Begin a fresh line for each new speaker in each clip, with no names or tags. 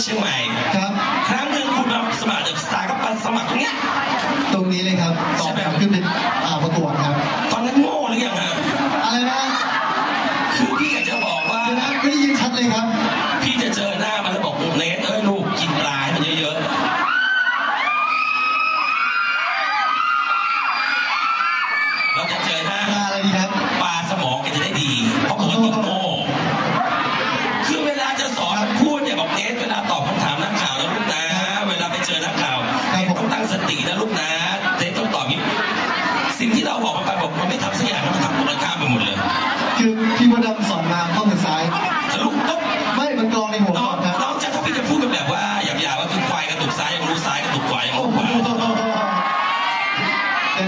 เนสเป็นคนเชียงใหม่
ครับ
ครั้งหนึ่งคุณมาสมัครเดอะสตาร์ก็มาสมัครตรงเนี้ย
ตรงนี้เลยครับตอบครับขึ้นเป็นอ่า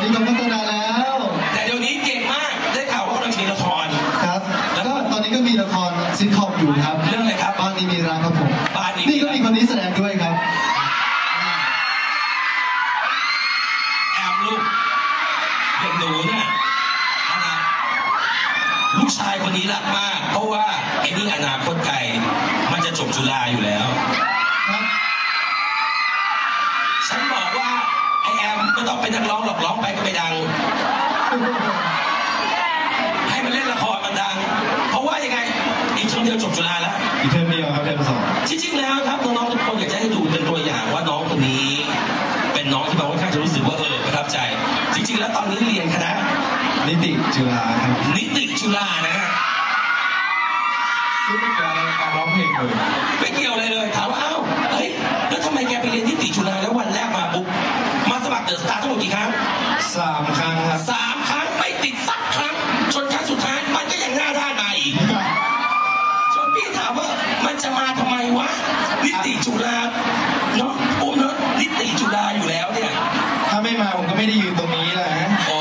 เดี๋ยวนี้เรา
พั
ฒนาแล้ว
แต่เดี๋ยวนี้เก่งมาก ได้ข่าวว่ากำลังมีละคร
ครับ แล้วก็ตอนนี้ก็มีละครซิทคอมอยู่ครับ
เรื่องอะไรครับ
บ้านนี้มีรักครับผม
บ้านนี้
นี่ก็มีคนนี้แสดงด้วยครับ
แอบลูกเด็กหนูเนี่ยนะครับลูกชายคนนี้รักมาก เพราะว่าไอ้นี่อนาคตไกล มันจะจบจุฬาอยู่แล้ว นนักร้องหรอกร้องไปก็ไม่ดัง ให้มันเล่นละครมันดัง เพราะว่ายังไงอีกช่วงเดียวจบจุฬาแล้ว
อีกเทอมเดียวครับเทอมสอง
จริงๆแล้วครับน้องๆทุกคนอยากจะให้ดูเป็นตัวอย่างว่าน้องคนนี้ เป็นน้องที่เราค่อนข้างจะรู้สึกว่าเออประทับใจ จริง ๆ แล้วตอนนี้เรียนคณะ
นิติจุฬาครับ
นิติจุฬานะฮะ
ซึ่งไม่เกี่ยวอะไรกับการร้องเพลงเลย
ไม่เกี่ยวอะไรเลยถามว่าเอ้าเฮ้ยแล้วทำไมแกไปเรียนนิติจุฬาแล้ววันแรกมาปุ๊บมาสมัครเด อะสตาร์ทั้งหมดกี่ครั้ง
สามครั้งครับ
สามครั้งไม่ติดสักครั้งจนครั้งสุดท้ายมันก็ยังหน้าด้านมาอีกจนพี่ถามว่ามันจะมาทำไมวะนิติจุฬาเนาะโอ้เนาะนิติจุฬาอยู่แล้วเนี่ย
ถ้าไม่มาผมก็ไม่ได้ยืนตรงนี้แหละฮะ
โอ้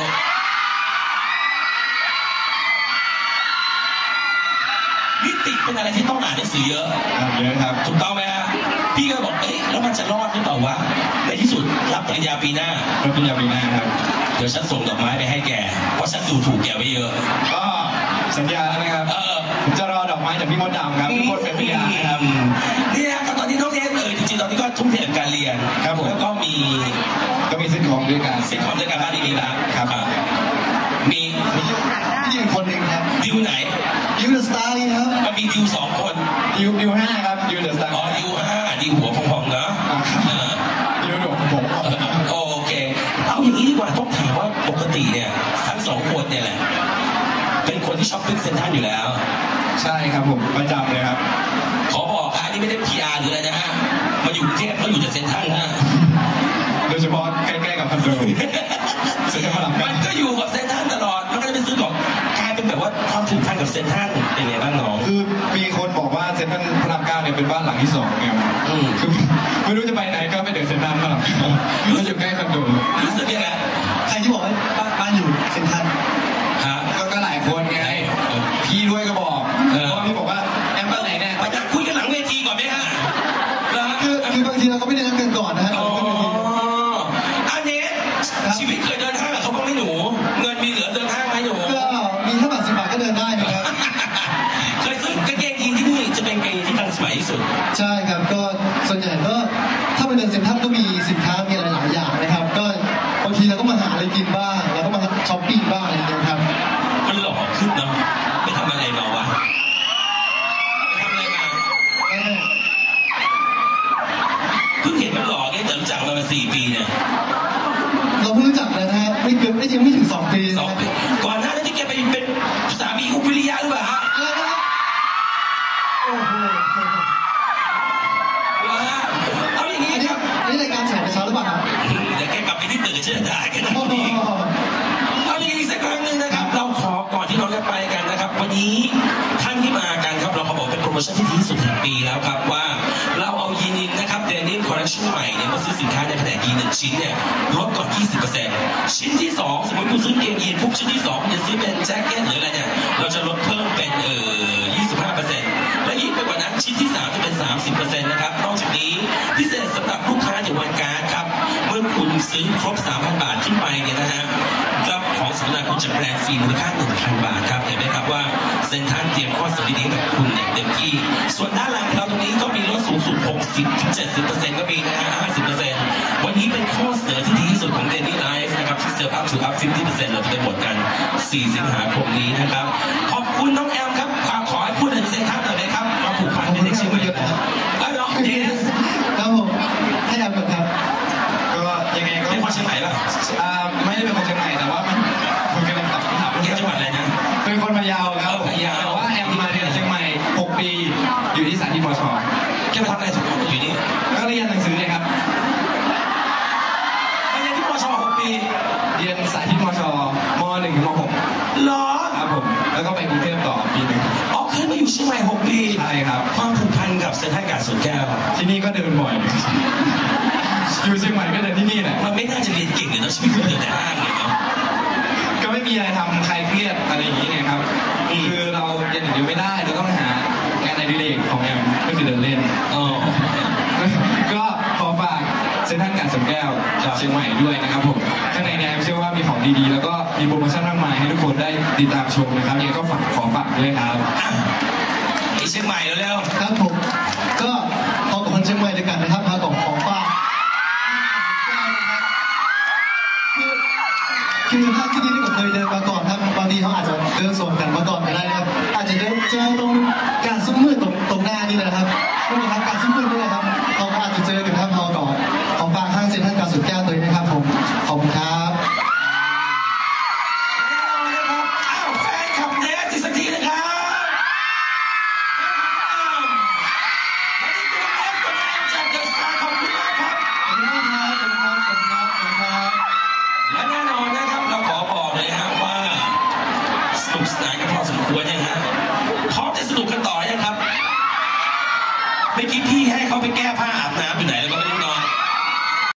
นิติเป็นอะไรที่ต้องอ่านหนังสือเยอะ
เยอะครับ
ถูกต้องไหมฮะ พี่ก็บอกเอ๊ะแล้วมันจะรอดหรือเปล่าวะในที่สุดรับปริญญาปีหน้า
รับปริญญาปีหน้าครับ
เดี๋ยวฉันส่งดอกไม้ไปให้แก เพราะฉันดูถูกแกไว้เยอะ
ก็สัญญาแล้วนะครับ
เออ
ผมจะรอดอกไม้จากพี่มดดำครับพี่มดเป็นพยานนะครับ
เนี่ยก็ตอนนี้น้องเนสเออจริงๆตอนนี้ก็ทุ่มเทกับการเรียน
ครับผม
แล้วก็มี
ก็มีซิทคอมด้วยกัน
ซิทคอมด้วยกันบ้านดีๆนะครับมี
พี่ยืนคนหนึ่งครับ
ดิวไหน
ดิวเดอะสตาร์ครับ
มันมีดิวสองคน
ดิวดิวห้าครับดิวเดอะสตาร์
อ๋อดิวห้า ติเนี่ยทั้งสองคนเนี่ยแหละเป็นคนที่ชอบขึ้นเซ็นทรัลอยู่แล้ว
ใช่ครับผมประจำเลยครับ
ขอบอกค่ะอันนี้ไม่ได้ PR หรืออะไรนะฮะมาอยู่กรุงเทพก็อยู่แต่เซ็นทรัลนะ
โดยเฉพาะใกล้ๆกับคอนโดเซ็นทรัลพระราม
มั
เก้า
นก็อยู่กับเซ็นทรัลตลอด มันก็จะไปซื้อของกลายเป็นแบบว่าความผูกพันกับเซ็นทรัลเป็นไงบ้างน้อง
คือมีคนบอกว่าเซ็นทรัลพระรามเก้าเนี่ยเป็นบ้านหลังที่สองไง
อืม
คือไม่รู้จะไปไหนก็ไปเดินเซ็นทรัลพระรามเก้ามันอยู่ใกล้คอนโด
รู้สึกยังไง
ใครที่บอกว่าบ้านบ้านอยู่ เซ็นทรัล
ฮะ
ก็ก็หลายคนไง
เออ
พี่ด้วยก็บอก
เออ
เพราะพี่บอกว่าแอมบ้านไหนเนี่ย
ไปนั่งคุยกันหลังเวทีก่อนไหมฮะแล้ว
คือคือบางทีเราก็ไม่ได้นัดกันก่อนนะฮะ
อ๋อ
เราก็ไม่ได้
อันนี้ชีวิตเคยเดินห้างกับเขาบ้างไหมหนู เงินมีเหลือเดินห้างไหมหนู
ก็มีถ้าบาทสิบบาทก็เดินได้นะครับ
เคยซื้อกางเกงยีนที่นี่จะเป็นกางเกงยีนที่ทันสมัยที่สุด
ใช่ครับก็ส่วนใหญ่ก็ถ้าไปเดินเซ็นทรัลก็มีสินค้า เราเพิ่งรู้จักกันนะฮะไม่เกินไม่ยังไม่ถึงสองปีสองปีก่อนหน้านั้นที่แกไปเป็
นสามีอุณวิ
ริยาหรือเปล่าฮะโอ้โหเอาอย่างนี้ครับนี่รายการแฉประชาหรือเปล่า
เดี๋ยวแกกลั
บไปที่ตึกเชื่อใจเอาอย่างนี้สักครั้งหนึ่งนะครับ
เราขอก่อนที่เราจะไปกันนะครับ วันนี้ท่านที่มากันครับเราขอบอกเป็นโปรโมชั่นที่ดีที่สุดแห่งปีแล้วครับว่า ชันใหม่เนี่ยมาซื้อสินค้าในแผนกยีนหนึ่งชิ้นเนี่ยลดก่อน 20%ชิ้นที่ 2 สมมติคุณซื้อเกงยีนปุ๊บชิ้นที่2คุณจะซื้อเป็นแจ็คเก็ตหรืออะไรเนี่ยเราจะลดเพิ่มเป็นเอ่อ25%และยิ่งไปกว่านั้นชิ้นที่ 3 จะเป็น 30%นะครับนอกจากนี้พิเศษสำหรับลูกค้าอย่างวันการดครับ เมื่อคุณซื้อครบ 3,000 บาท ของสำหรับคุณจะแบรงฟรีมูลค่า1,000 บาทครับ เห็นไหมครับว่าเซ็นทรัลเตรียมข้อเสนอดีๆให้กับคุณอย่างเต็มที่ ส่วนด้านหลังเราตรงนี้ก็มีลดสูงสุด 60-70%ก็มีนะฮะ50%วันนี้เป็นข้อเสนอที่ดีที่สุดของเดนนี่ไลฟ์นะครับที่เซลล์ up to up 50%เราจะไปหมดกัน 4 สิงหาคมนี้นะครับ ขอบคุณน้องแอมครับ เคยมา
อยู่
เชี
ยงใหม่6ปี
ใช่
ครับ
ความผูกพันกับเซ็นทรัลการ์ดสวนแก้ว
ที่นี่ก็เดินบ่อย อยู่เชียงใหม่ก็เดินที่นี่แหละ
มันไม่น่าจะเรียนเก่งเลยเนอะชีวิตคุณเดินแต่ห้างเลยเนาะ
ก็ไม่มีอะไรทำใครเครียดอะไรอย่างนี้ไงครับ
อืม
คือเราเรียนอย่างเดียวไม่ได้เราต้องหางานในดิเรกของแอมก็คือเดินเล่น
อ๋อ
ก็ ขอฝากเซ็นทรัลการสวนแก้วจากเชียงใหม่ด้วยนะครับผมข้างในเนี่ยเชื่อว่ามีของดีๆ แล้วก็มีโปรโมชั่นมากมายให้ทุกคนได้ติดตามชมนะครับยังไงก็ฝากขอฝากด้วยครับ
อ่เชียงใหม่เร็ว
ครับผม สุดแก้วตัวนี้นะครับผม ขอบคุณครับ